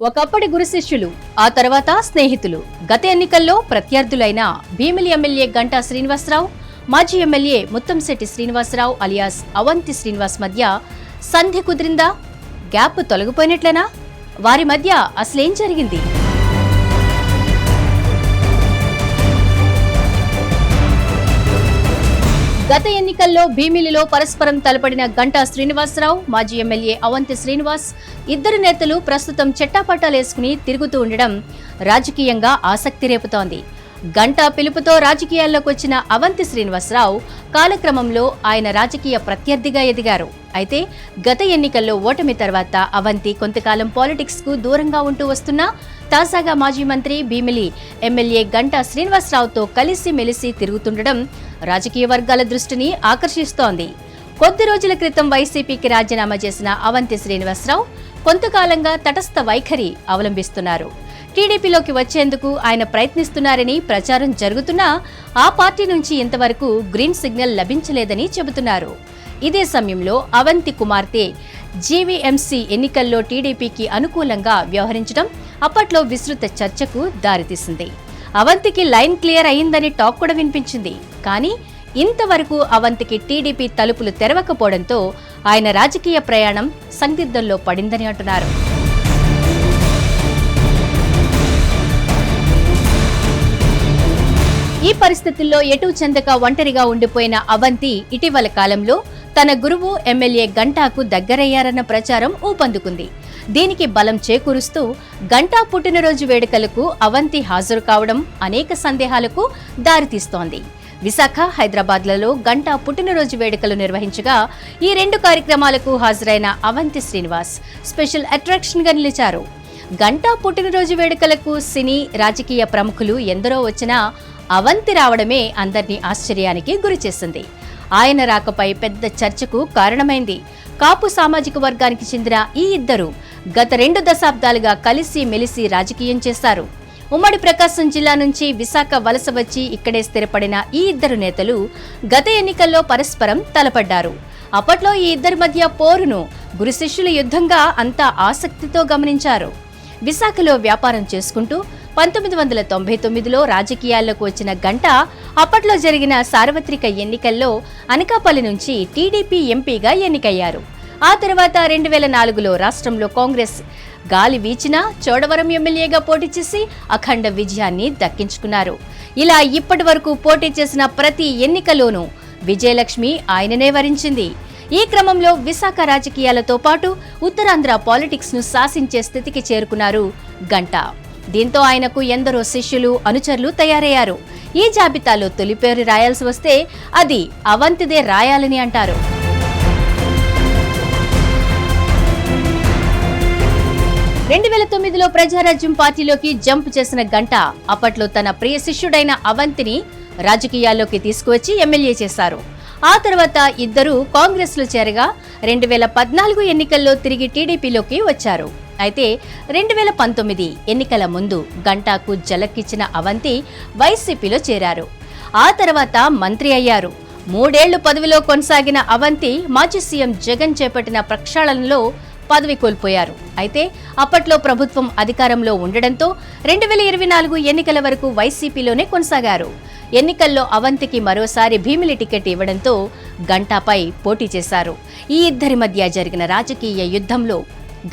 ఒకప్పటి గురు శిష్యులు ఆ తర్వాత స్నేహితులు. గత ఎన్నికల్లో ప్రత్యర్థులైన భీమిలి ఎమ్మెల్యే గంటా శ్రీనివాసరావు మాజీ ఎమ్మెల్యే ముత్తంశెట్టి శ్రీనివాసరావు అలియాస్ అవంతి శ్రీనివాస్ మధ్య సంధి కుదిరిందా? గ్యాప్ తొలగిపోయినట్లేనా? వారి మధ్య అసలేం జరిగింది? గత ఎన్నికల్లో భీమిలిలో పరస్పరం తలపడిన గంటా శ్రీనివాసరావు మాజీ ఎమ్మెల్యే అవంతి శ్రీనివాస్ ఇద్దరు నేతలు ప్రస్తుతం చెట్టాపట్టాలేసుకుని తిరుగుతూ ఉండడం రాజకీయంగా ఆసక్తి రేపుతోంది. గంటా పిలుపుతో రాజకీయాల్లోకి వచ్చిన అవంతి శ్రీనివాసరావు కాలక్రమంలో ఆయన రాజకీయ ప్రత్యర్థిగా ఎదిగారు. అయితే గత ఎన్నికల్లో ఓటమి తర్వాత అవంతి కొంతకాలం పాలిటిక్స్కు దూరంగా ఉంటూ వస్తున్నా తాజాగా మాజీ మంత్రి భీమిలి ఎమ్మెల్యే గంటా శ్రీనివాసరావుతో కలిసి మెలిసి తిరుగుతుండడం రాజకీయ వర్గాల దృష్టిని ఆకర్షిస్తోంది. కొద్ది రోజుల క్రితం వైసీపీకి రాజీనామా చేసిన అవంతి శ్రీనివాసరావు కొంతకాలంగా తటస్థ వైఖరి అవలంబిస్తున్నారు. టీడీపీలోకి వచ్చేందుకు ఆయన ప్రయత్నిస్తున్నారని ప్రచారం జరుగుతున్నా ఆ పార్టీ నుంచి ఇంతవరకు గ్రీన్ సిగ్నల్ లభించలేదని చెబుతున్నారు. ఇదే సమయంలో అవంతి కుమార్తె జీవీఎంసీ ఎన్నికల్లో టీడీపీకి అనుకూలంగా వ్యవహరించడం అప్పట్లో విస్తృత చర్చకు దారితీసింది. అవంతికి లైన్ క్లియర్ అయిందని టాక్ కూడా వినిపించింది. కానీ ఇంతవరకు అవంతికి టీడీపీ తలుపులు తెరవకపోవడంతో ఆయన రాజకీయ ప్రయాణం సందిగ్ధంలో పడిందని అంటున్నారు. ఈ పరిస్థితుల్లో ఎటూ చెందక ఒంటరిగా ఉండిపోయిన అవంతి ఇటీవల కాలంలో తన గురువు ఎమ్మెల్యే గంటాకు దగ్గరయ్యారన్న ప్రచారం ఊపందుకుంది. దీనికి బలం చేకూరుస్తూ గంటా పుట్టినరోజు వేడుకలకు అవంతి హాజరు కావడం అనేక సందేహాలకు దారితీస్తోంది. విశాఖ హైదరాబాద్లలో గంటా పుట్టినరోజు వేడుకలు నిర్వహించగా ఈ రెండు కార్యక్రమాలకు హాజరైన అవంతి శ్రీనివాస్ స్పెషల్ అట్రాక్షన్గా నిలిచారు. గంటా పుట్టినరోజు వేడుకలకు సినీ రాజకీయ ప్రముఖులు ఎందరో వచ్చినా అవంతి రావడమే అందరినీ ఆశ్చర్యానికి గురిచేసింది. ఆయన రాకపై పెద్ద చర్చకు కారణమైంది. కాపు సామాజిక వర్గానికి చెందిన ఈ ఇద్దరు గత రెండు దశాబ్దాలుగా కలిసి మెలిసి రాజకీయం చేశారు. ఉమ్మడి ప్రకాశం జిల్లా నుంచి విశాఖ వలస వచ్చి ఇక్కడే స్థిరపడిన ఈ ఇద్దరు నేతలు గత ఎన్నికల్లో పరస్పరం తలపడ్డారు. అప్పట్లో ఈ ఇద్దరి మధ్య పోరును గురు శిష్యుల యుద్ధంగా అంతా ఆసక్తితో గమనించారు. విశాఖలో వ్యాపారం చేసుకుంటూ పంతొమ్మిది వందల తొంభై తొమ్మిదిలో రాజకీయాల్లోకి వచ్చిన గంట అప్పట్లో జరిగిన సార్వత్రిక ఎన్నికల్లో అనకాపల్లి నుంచి టీడీపీ ఎంపీగా ఎన్నికయ్యారు. ఆ తర్వాత రెండు వేల నాలుగులో రాష్ట్రంలో కాంగ్రెస్ గాలి వీచినా చోడవరం ఎమ్మెల్యేగా పోటీ చేసి అఖండ విజయాన్ని దక్కించుకున్నారు. ఇలా ఇప్పటి వరకు పోటీ చేసిన ప్రతి ఎన్నికలోనూ విజయలక్ష్మి ఆయననే వరించింది. ఈ క్రమంలో విశాఖ రాజకీయాలతో పాటు ఉత్తరాంధ్ర పాలిటిక్స్ను శాసించే స్థితికి చేరుకున్నారు గంటా. దీంతో ఆయనకు ఎందరో శిష్యులు అనుచరులు తయారయ్యారు. ఈ జాబితాలో తొలి పేరు రాయాల్సి వస్తే అది అవంతిదే రాయాలని అంటారు. రెండు వేల తొమ్మిదిలో ప్రజారాజ్యం పార్టీలోకి జంప్ చేసిన గంట అప్పట్లో తన ప్రియ శిష్యుడైన అవంతిని రాజకీయాల్లోకి తీసుకువచ్చి ఎమ్మెల్యే చేశారు. ఆ తర్వాత ఇద్దరూ కాంగ్రెస్లో చేరగా రెండు వేల పద్నాలుగు ఎన్నికల్లో తిరిగి టీడీపీలోకి వచ్చారు. అయితే రెండు వేల పంతొమ్మిది ఎన్నికల ముందు గంటాకు జలక్కిచ్చిన అవంతి వైసీపీలో చేరారు. ఆ తర్వాత మంత్రి అయ్యారు. మూడేళ్ళు పదవిలో కొనసాగిన అవంతి మాజీ సీఎం జగన్ చేపట్టిన ప్రక్షాళనలో పదవి కోల్పోయారు. అయితే అప్పట్లో ప్రభుత్వం అధికారంలో ఉండడంతో రెండు వేల ఇరవై నాలుగు ఎన్నికల వరకు వైసీపీలోనే కొనసాగారు. ఎన్నికల్లో అవంతికి మరోసారి భీమిలి టికెట్ ఇవ్వడంతో గంటాపై పోటీ చేశారు. ఈ ఇద్దరి మధ్య జరిగిన రాజకీయ యుద్ధంలో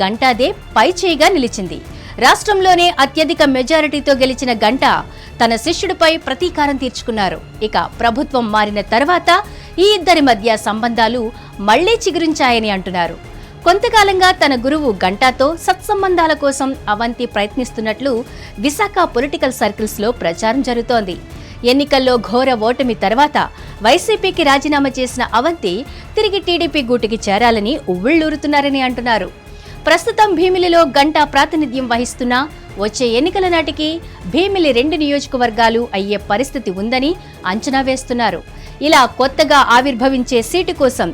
గంటాదే పైచేయిగా నిలిచింది. రాష్ట్రంలోనే అత్యధిక మెజారిటీతో గెలిచిన గంట తన శిష్యుడిపై ప్రతీకారం తీర్చుకున్నారు. ఇక ప్రభుత్వం మారిన తర్వాత ఈ ఇద్దరి మధ్య సంబంధాలు మళ్ళీ చిగురించాయని అంటున్నారు. కొంతకాలంగా తన గురువు గంటాతో సత్సంబంధాల కోసం అవంతి ప్రయత్నిస్తున్నట్లు విశాఖ పొలిటికల్ సర్కిల్స్లో ప్రచారం జరుగుతోంది. ఎన్నికల్లో ఘోర ఓటమి తర్వాత వైసీపీకి రాజీనామా చేసిన అవంతి తిరిగి టీడీపీ గూటికి చేరాలని ఉవ్విళ్ళూరుతున్నారని అంటున్నారు. ప్రస్తుతం భీమిలిలో గంటా ప్రాతినిధ్యం వహిస్తున్నా వచ్చే ఎన్నికల నాటికి భీమిలి రెండు నియోజకవర్గాలు అయ్యే పరిస్థితి ఉందని అంచనా వేస్తున్నారు. ఇలా కొత్తగా ఆవిర్భవించే సీటు కోసం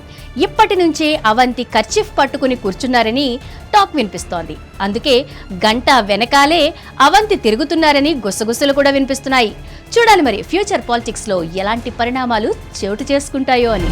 ఇప్పటి నుంచే అవంతి కర్చీఫ్ పట్టుకుని కూర్చున్నారని టాక్ వినిపిస్తోంది. అందుకే గంట వెనకాలే అవంతి తిరుగుతున్నారని గుసగుసలు కూడా వినిపిస్తున్నాయి. చూడాలి మరి ఫ్యూచర్ పాలిటిక్స్లో ఎలాంటి పరిణామాలు చోటు చేసుకుంటాయో అని.